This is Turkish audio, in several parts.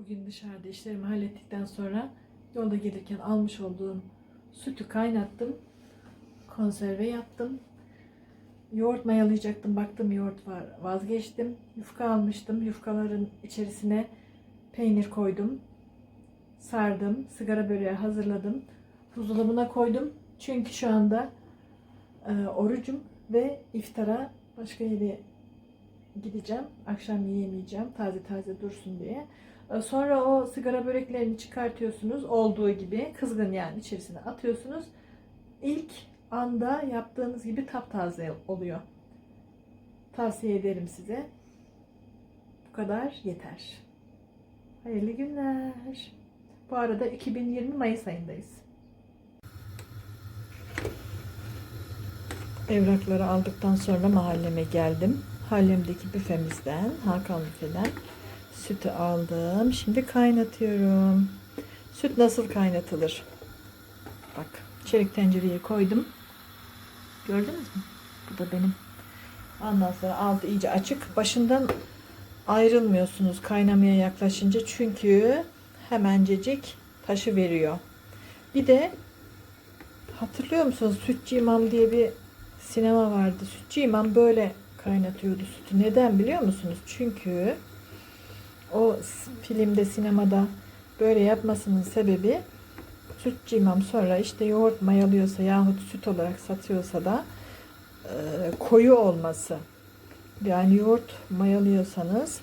Bugün dışarıda işlerimi hallettikten sonra yolda gelirken almış olduğum sütü kaynattım. Konserve yaptım. Yoğurt mayalayacaktım. Baktım yoğurt var. Vazgeçtim. Yufka almıştım. Yufkaların içerisine peynir koydum. Sardım. Sigara böreği hazırladım. Buzdolabına koydum. Çünkü şu anda e, orucum ve iftara başka yere gideceğim. Akşam yiyemeyeceğim. Taze taze dursun diye. E, Sonra o sigara böreklerini çıkartıyorsunuz. Olduğu gibi kızgın yani içerisine atıyorsunuz. İlk anda yaptığınız gibi taptaze oluyor. Tavsiye ederim size. Bu kadar yeter. Hayırlı günler. Bu arada 2020 Mayıs ayındayız. Evrakları aldıktan sonra mahalleme geldim. Mahallemdeki büfemizden, Hakan büfeden sütü aldım. Şimdi kaynatıyorum. Süt nasıl kaynatılır? Bak, çelik tencereye koydum. Gördünüz mü? Bu da benim. Ondan sonra altı iyice açık. Başından ayrılmıyorsunuz kaynamaya yaklaşınca çünkü hemencecik taşı veriyor. Bir de hatırlıyor musunuz Sütçü İmam diye bir sinema vardı. Sütçü İmam böyle kaynatıyordu sütü. Neden biliyor musunuz? Çünkü o filmde sinemada böyle yapmasının sebebi Sütçü İmam sonra işte yoğurt mayalıyorsa yahut süt olarak satıyorsa da e, koyu olması. Yani yoğurt mayalıyorsanız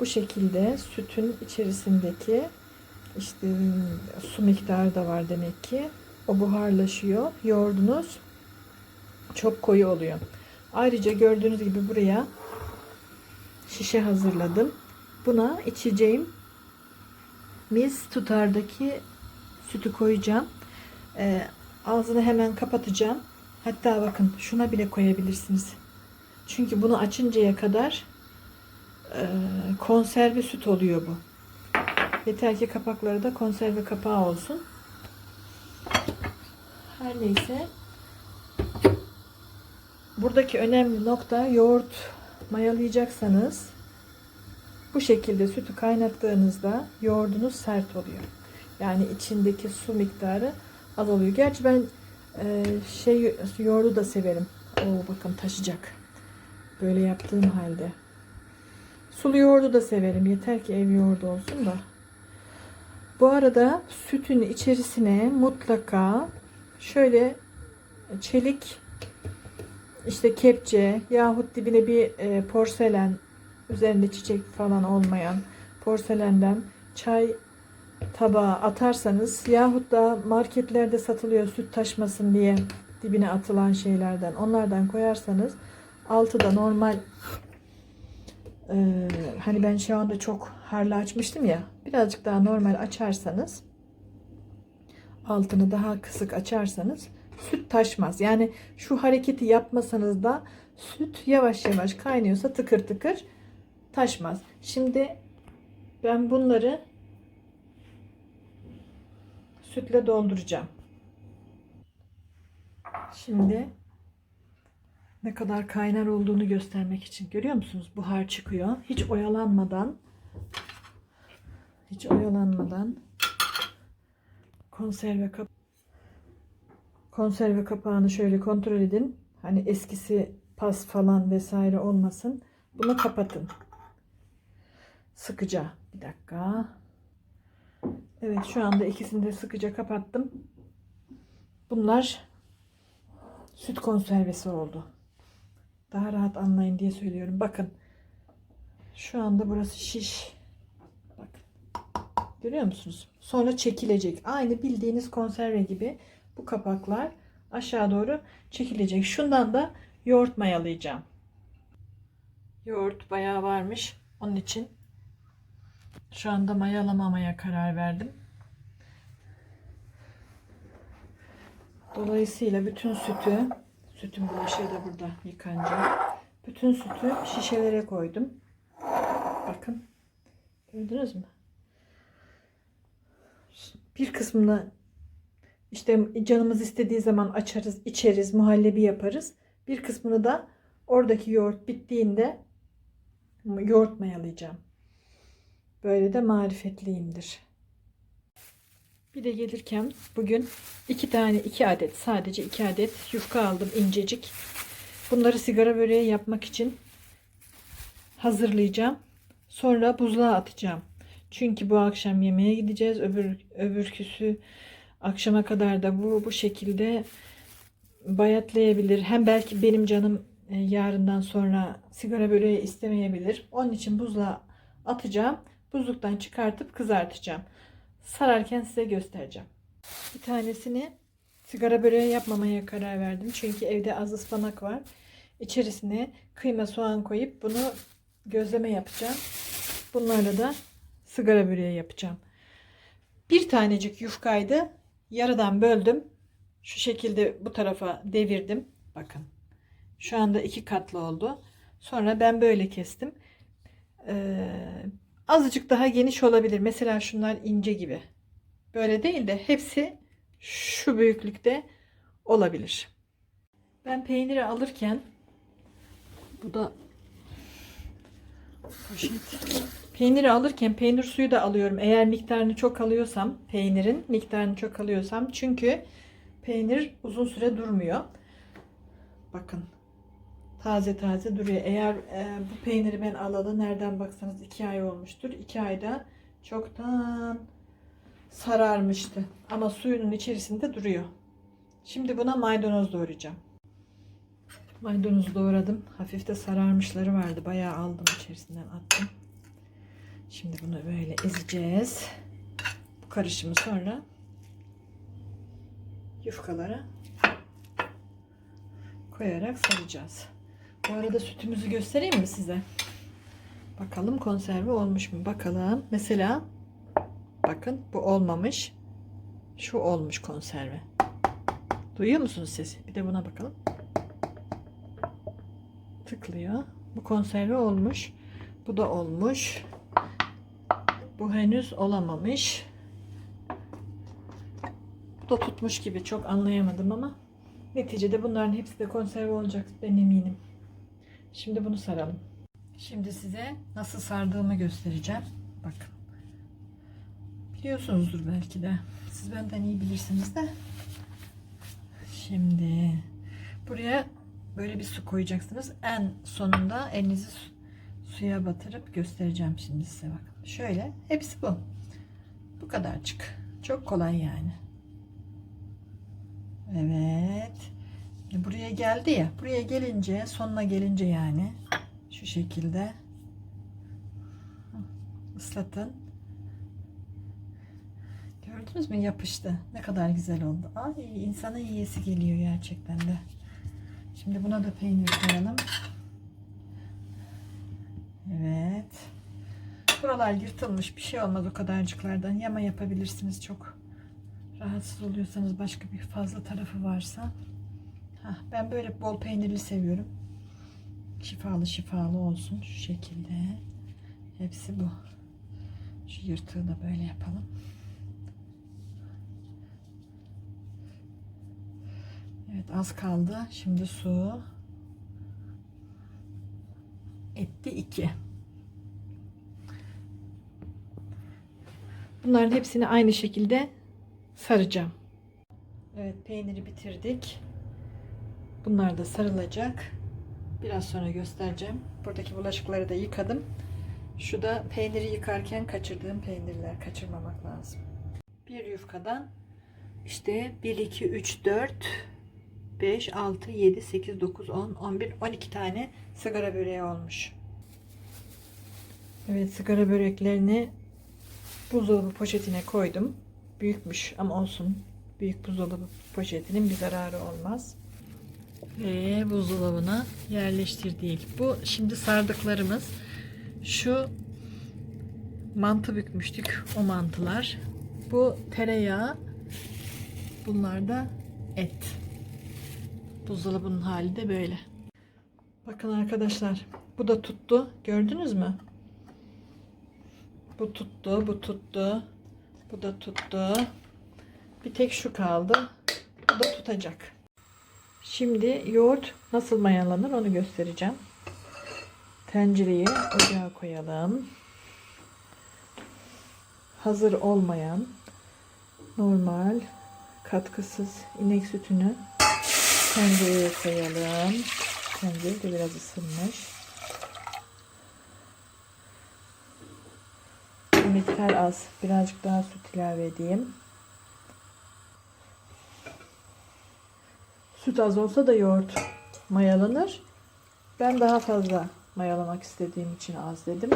bu şekilde sütün içerisindeki işte su miktarı da var demek ki. O buharlaşıyor. Yoğurdunuz çok koyu oluyor. Ayrıca gördüğünüz gibi buraya şişe hazırladım. Buna içeceğim mis tutardaki sütü koyacağım. Ee, ağzını hemen kapatacağım. Hatta bakın şuna bile koyabilirsiniz. Çünkü bunu açıncaya kadar e, konserve süt oluyor bu. Yeter ki kapakları da konserve kapağı olsun. Her neyse. Buradaki önemli nokta yoğurt mayalayacaksanız bu şekilde sütü kaynattığınızda yoğurdunuz sert oluyor. Yani içindeki su miktarı az oluyor. Gerçi ben e, şey yoğurdu da severim. Oo bakın taşacak. Böyle yaptığım halde. Sulu yoğurdu da severim. Yeter ki ev yoğurdu olsun da. Bu arada sütün içerisine mutlaka şöyle çelik işte kepçe yahut dibine bir e, porselen üzerinde çiçek falan olmayan porselenden çay tabağı atarsanız yahut da marketlerde satılıyor süt taşmasın diye dibine atılan şeylerden onlardan koyarsanız altı da normal e, hani ben şu anda çok harlı açmıştım ya birazcık daha normal açarsanız altını daha kısık açarsanız süt taşmaz. Yani şu hareketi yapmasanız da süt yavaş yavaş kaynıyorsa tıkır tıkır taşmaz. Şimdi ben bunları sütle dolduracağım. Şimdi ne kadar kaynar olduğunu göstermek için görüyor musunuz? Buhar çıkıyor. Hiç oyalanmadan hiç oyalanmadan konserve kap konserve kapağını şöyle kontrol edin. Hani eskisi pas falan vesaire olmasın. Bunu kapatın. Sıkıca. Bir dakika. Evet şu anda ikisini de sıkıca kapattım. Bunlar süt konservesi oldu. Daha rahat anlayın diye söylüyorum. Bakın. Şu anda burası şiş. Bakın. Görüyor musunuz? Sonra çekilecek. Aynı bildiğiniz konserve gibi bu kapaklar aşağı doğru çekilecek. Şundan da yoğurt mayalayacağım. Yoğurt bayağı varmış. Onun için şu anda mayalamamaya karar verdim. Dolayısıyla bütün sütü, sütün bulaşığı da burada yıkanacak. Bütün sütü şişelere koydum. Bakın. Gördünüz mü? Bir kısmını işte canımız istediği zaman açarız, içeriz, muhallebi yaparız. Bir kısmını da oradaki yoğurt bittiğinde yoğurt mayalayacağım. Böyle de marifetliyimdir. Bir de gelirken bugün iki tane iki adet sadece iki adet yufka aldım incecik. Bunları sigara böreği yapmak için hazırlayacağım. Sonra buzluğa atacağım. Çünkü bu akşam yemeğe gideceğiz. Öbür öbürküsü akşama kadar da bu bu şekilde bayatlayabilir. Hem belki benim canım e, yarından sonra sigara böreği istemeyebilir. Onun için buzluğa atacağım. Buzluktan çıkartıp kızartacağım. Sararken size göstereceğim. Bir tanesini sigara böreği yapmamaya karar verdim. Çünkü evde az ıspanak var. İçerisine kıyma soğan koyup bunu gözleme yapacağım. Bunlarla da sigara böreği yapacağım. Bir tanecik yufkaydı. Yarıdan böldüm. Şu şekilde bu tarafa devirdim. Bakın. Şu anda iki katlı oldu. Sonra ben böyle kestim. Ee, azıcık daha geniş olabilir. Mesela şunlar ince gibi. Böyle değil de hepsi şu büyüklükte olabilir. Ben peyniri alırken bu da poşet. Peyniri alırken peynir suyu da alıyorum. Eğer miktarını çok alıyorsam, peynirin miktarını çok alıyorsam çünkü peynir uzun süre durmuyor. Bakın. Taze taze duruyor. Eğer e, bu peyniri ben alalı nereden baksanız 2 ay olmuştur. 2 ayda çoktan sararmıştı. Ama suyunun içerisinde duruyor. Şimdi buna maydanoz doğrayacağım. Maydanozu doğradım. Hafif de sararmışları vardı. Bayağı aldım içerisinden attım. Şimdi bunu böyle ezeceğiz. Bu karışımı sonra yufkalara koyarak saracağız. Bu arada sütümüzü göstereyim mi size? Bakalım konserve olmuş mu? Bakalım. Mesela bakın bu olmamış. Şu olmuş konserve. Duyuyor musunuz sesi? Bir de buna bakalım. Tıklıyor. Bu konserve olmuş. Bu da olmuş. Bu henüz olamamış. Bu da tutmuş gibi çok anlayamadım ama neticede bunların hepsi de konserve olacak ben eminim. Şimdi bunu saralım. Şimdi size nasıl sardığımı göstereceğim. Bakın. Biliyorsunuzdur belki de. Siz benden iyi bilirsiniz de. Şimdi buraya böyle bir su koyacaksınız. En sonunda elinizi su- suya batırıp göstereceğim şimdi size bakın. Şöyle hepsi bu. Bu kadarcık. Çok kolay yani. Evet. Buraya geldi ya. Buraya gelince sonuna gelince yani şu şekilde ıslatın. Gördünüz mü yapıştı. Ne kadar güzel oldu. Ay insana yiyesi geliyor gerçekten de. Şimdi buna da peynir koyalım. Evet. Buralar yırtılmış. Bir şey olmaz o kadarcıklardan. Yama yapabilirsiniz çok. Rahatsız oluyorsanız başka bir fazla tarafı varsa. Hah, ben böyle bol peynirli seviyorum. Şifalı şifalı olsun. Şu şekilde. Hepsi bu. Şu yırtığı da böyle yapalım. Evet az kaldı. Şimdi su. Etti 2. Bunların hepsini aynı şekilde saracağım. Evet peyniri bitirdik. Bunlar da sarılacak. Biraz sonra göstereceğim. Buradaki bulaşıkları da yıkadım. Şu da peyniri yıkarken kaçırdığım peynirler. Kaçırmamak lazım. Bir yufkadan işte 1, 2, 3, 4, 5, 6, 7, 8, 9, 10, 11, 12 tane sigara böreği olmuş. Evet sigara böreklerini buzdolabı poşetine koydum. Büyükmüş ama olsun. Büyük buzdolabı poşetinin bir zararı olmaz. Ve buzdolabına yerleştirdik. Bu şimdi sardıklarımız. Şu mantı bükmüştük. O mantılar. Bu tereyağı. Bunlar da et. Buzdolabının hali de böyle. Bakın arkadaşlar. Bu da tuttu. Gördünüz mü? Bu tuttu. Bu tuttu. Bu da tuttu. Bir tek şu kaldı. Bu da tutacak. Şimdi yoğurt nasıl mayalanır onu göstereceğim. Tencereyi ocağa koyalım. hazır olmayan normal katkısız inek sütünü tencereye koyalım. Tencere de biraz ısınmış. Bu miktar az. Birazcık daha süt ilave edeyim. Süt az olsa da yoğurt mayalanır. Ben daha fazla mayalamak istediğim için az dedim.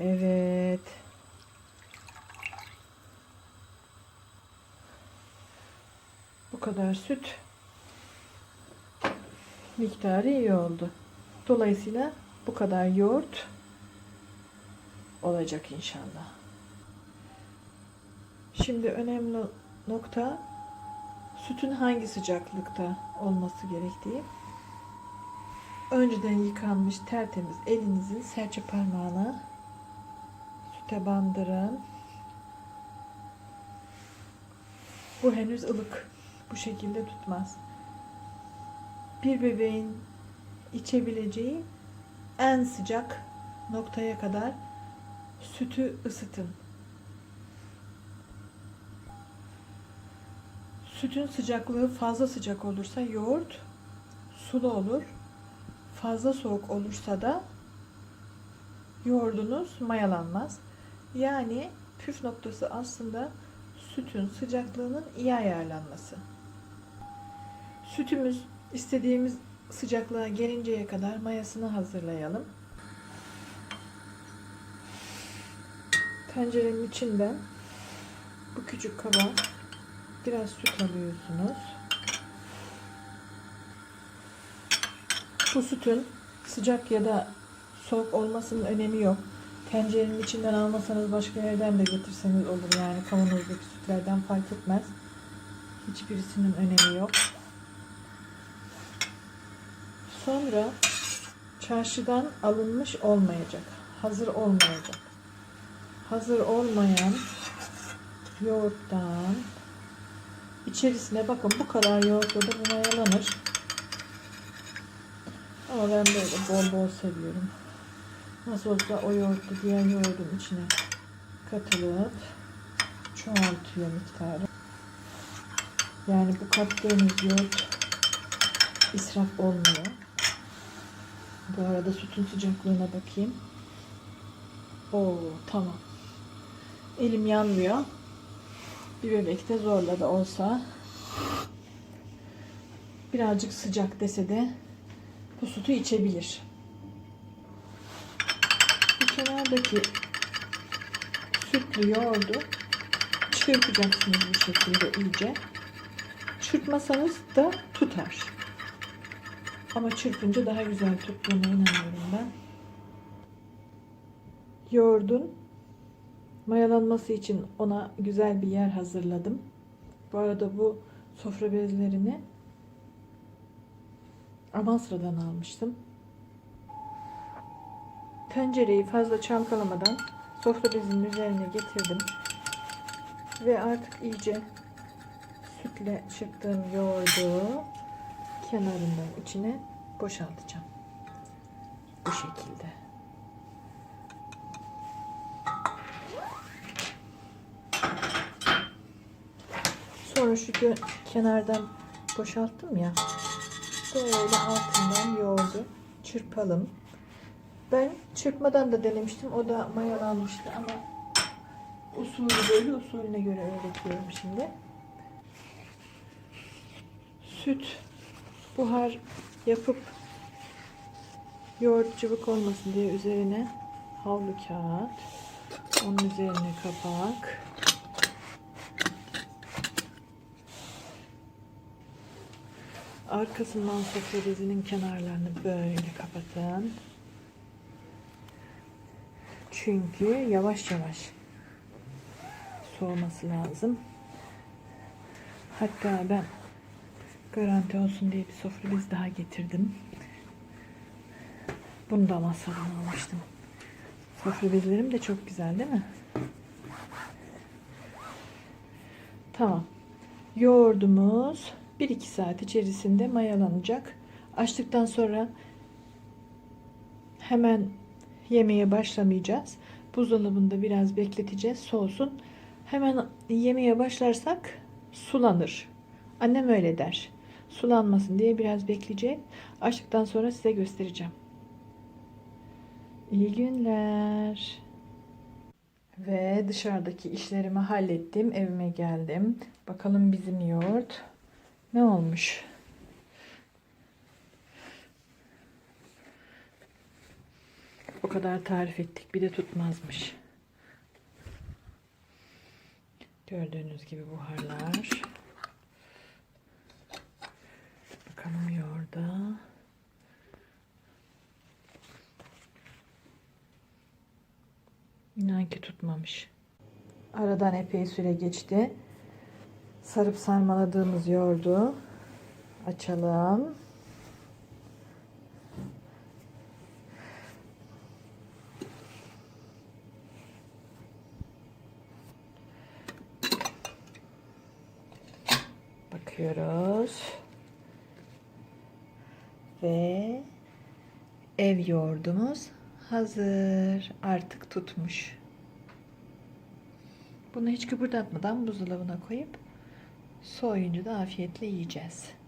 Evet. Bu kadar süt miktarı iyi oldu. Dolayısıyla bu kadar yoğurt olacak inşallah. Şimdi önemli nokta sütün hangi sıcaklıkta olması gerektiği. Önceden yıkanmış tertemiz elinizi serçe parmağına süte bandırın. Bu henüz ılık. Bu şekilde tutmaz. Bir bebeğin içebileceği en sıcak noktaya kadar sütü ısıtın. Sütün sıcaklığı fazla sıcak olursa yoğurt sulu olur. Fazla soğuk olursa da yoğurdunuz mayalanmaz. Yani püf noktası aslında sütün sıcaklığının iyi ayarlanması. Sütümüz istediğimiz sıcaklığa gelinceye kadar mayasını hazırlayalım. Tencerenin içinden bu küçük kaba biraz süt alıyorsunuz. Bu sütün sıcak ya da soğuk olmasının önemi yok. Tencerenin içinden almasanız başka yerden de getirseniz olur. Yani kavanozdaki sütlerden fark etmez. Hiçbirisinin önemi yok. Sonra çarşıdan alınmış olmayacak. Hazır olmayacak. Hazır olmayan yoğurttan içerisine bakın bu kadar yoğurtla da bu mayalanır. Ama ben böyle bol bol seviyorum. Nasıl olsa o yoğurtlu diğer yoğurdun içine katılıp çoğaltıyor miktarı. Yani bu kattığımız yoğurt israf olmuyor. Bu arada sütün sıcaklığına bakayım. Oo tamam. Elim yanmıyor. Bir bebekte zorla da olsa birazcık sıcak dese de bu sütü içebilir. Bu kenardaki sütlü yoğurdu çırpacaksınız bu şekilde iyice. Çırpmasanız da tutar. Ama çırpınca daha güzel tuttuğuna inanıyorum ben. Yoğurdun mayalanması için ona güzel bir yer hazırladım. Bu arada bu sofra bezlerini Amasra'dan almıştım. Tencereyi fazla çalkalamadan sofra bezinin üzerine getirdim. Ve artık iyice sütle çırptığım yoğurdu kenarından içine boşaltacağım. Bu şekilde. Sonra şu kenardan boşalttım ya. Böyle altından yoğurdu çırpalım. Ben çırpmadan da denemiştim. O da mayalanmıştı ama usulü böyle usulüne göre öğretiyorum şimdi. Süt buhar yapıp yoğurt cıvık olmasın diye üzerine havlu kağıt, onun üzerine kapak, arkasından sofra bezinin kenarlarını böyle kapatın. Çünkü yavaş yavaş soğuması lazım. Hatta ben garanti olsun diye bir sofra bez daha getirdim. Bunu da Amasya'dan almıştım. Sofra bezlerim de çok güzel değil mi? Tamam. Yoğurdumuz 1-2 saat içerisinde mayalanacak. Açtıktan sonra hemen yemeğe başlamayacağız. Buzdolabında biraz bekleteceğiz soğusun. Hemen yemeğe başlarsak sulanır. Annem öyle der. Sulanmasın diye biraz bekleyeceğim. Açtıktan sonra size göstereceğim. İyi günler. Ve dışarıdaki işlerimi hallettim. Evime geldim. Bakalım bizim yoğurt ne olmuş? O kadar tarif ettik. Bir de tutmazmış. Gördüğünüz gibi buharlar. Bakalım yoğurda. İnan ki tutmamış. Aradan epey süre geçti. Sarıp sarmaladığımız yoğurdu açalım. Bakıyoruz. Ve ev yoğurdumuz hazır. Artık tutmuş. Bunu hiç kıpırdatmadan buzdolabına koyup soğuyunca da afiyetle yiyeceğiz.